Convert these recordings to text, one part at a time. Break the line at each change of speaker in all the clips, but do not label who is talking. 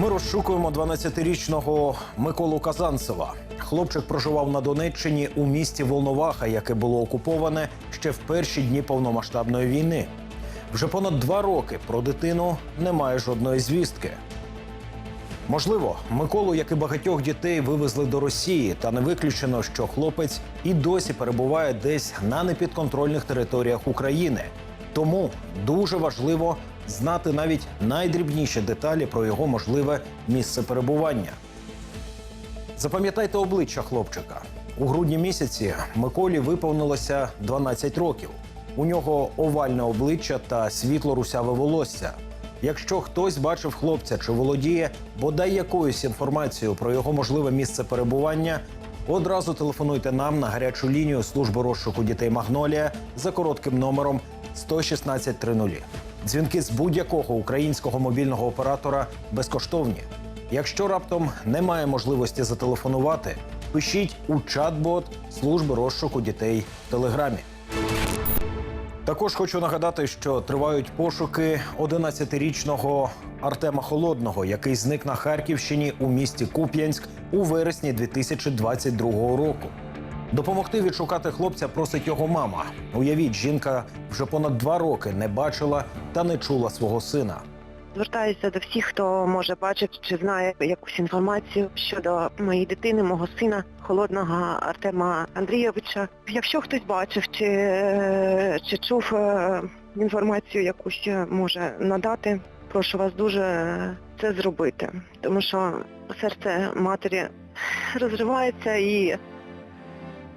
Ми розшукуємо 12-річного Миколу Казанцева. Хлопчик проживав на Донеччині у місті Волноваха, яке було окуповане ще в перші дні повномасштабної війни. Вже понад два роки про дитину немає жодної звістки. Можливо, Миколу, як і багатьох дітей, вивезли до Росії, та не виключено, що хлопець і досі перебуває десь на непідконтрольних територіях України. Тому дуже важливо знати навіть найдрібніші деталі про його можливе місце перебування. Запам'ятайте обличчя хлопчика. У грудні місяці Миколі виповнилося 12 років. У нього овальне обличчя та світло русяве волосся. Якщо хтось бачив хлопця чи володіє бодай якоюсь інформацією про його можливе місце перебування, одразу телефонуйте нам на гарячу лінію служби розшуку дітей Магнолія за коротким номером 11630. Дзвінки з будь-якого українського мобільного оператора безкоштовні. Якщо раптом немає можливості зателефонувати, пишіть у чат-бот служби розшуку дітей в Телеграмі. Також хочу нагадати, що тривають пошуки 11-річного Артема Холодного, який зник на Харківщині у місті Куп'янськ у вересні 2022 року. Допомогти відшукати хлопця просить його мама. Уявіть, жінка вже понад два роки не бачила та не чула свого сина.
Звертаюся до всіх, хто може бачити чи знає якусь інформацію щодо моєї дитини, мого сина, холодного Артема Андрійовича. Якщо хтось бачив чи, е, чи чув е, інформацію, якусь може надати, прошу вас дуже це зробити, тому що серце матері розривається і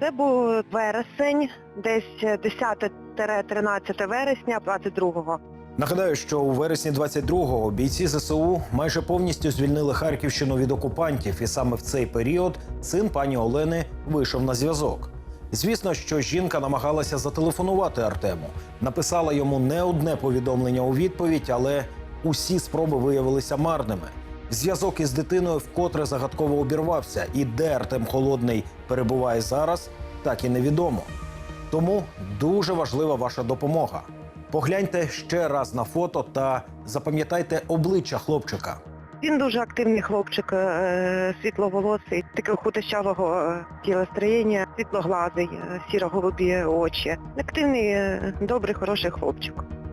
Це був вересень, десь 10-13 вересня 22-го.
Нагадаю, що у вересні 22-го бійці ЗСУ майже повністю звільнили Харківщину від окупантів, і саме в цей період син пані Олени вийшов на зв'язок. Звісно, що жінка намагалася зателефонувати Артему, написала йому не одне повідомлення у відповідь, але усі спроби виявилися марними. Зв'язок із дитиною вкотре загадково обірвався, і де Артем Холодний перебуває зараз, так і невідомо. Тому дуже важлива ваша допомога. Погляньте ще раз на фото та запам'ятайте обличчя хлопчика.
Він дуже активний хлопчик, е, світловолосий, такого худощавого е, тілостроєння, світлоглазий, е, сіро-голубі очі. Активний, добрий, хороший хлопчик.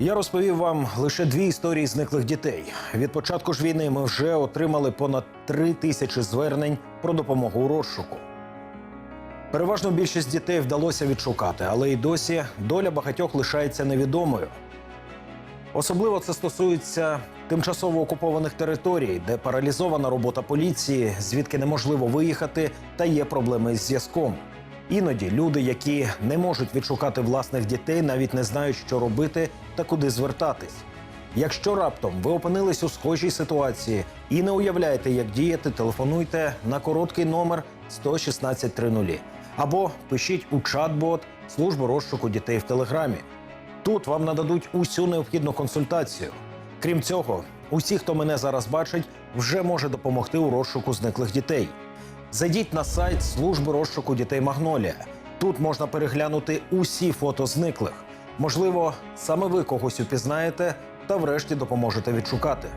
Я розповів вам лише дві історії зниклих дітей. Від початку ж війни ми вже отримали понад три тисячі звернень про допомогу у розшуку. Переважно більшість дітей вдалося відшукати, але й досі доля багатьох лишається невідомою. Особливо це стосується тимчасово окупованих територій, де паралізована робота поліції, звідки неможливо виїхати, та є проблеми із зв'язком. Іноді люди, які не можуть відшукати власних дітей, навіть не знають, що робити та куди звертатись. Якщо раптом ви опинились у схожій ситуації і не уявляєте, як діяти, телефонуйте на короткий номер 11630 або пишіть у чат-бот службу розшуку дітей в Телеграмі. Тут вам нададуть усю необхідну консультацію. Крім цього, усі, хто мене зараз бачить, вже може допомогти у розшуку зниклих дітей. Зайдіть на сайт служби розшуку дітей Магнолія. Тут можна переглянути усі фото зниклих. Можливо, саме ви когось упізнаєте та врешті допоможете відшукати.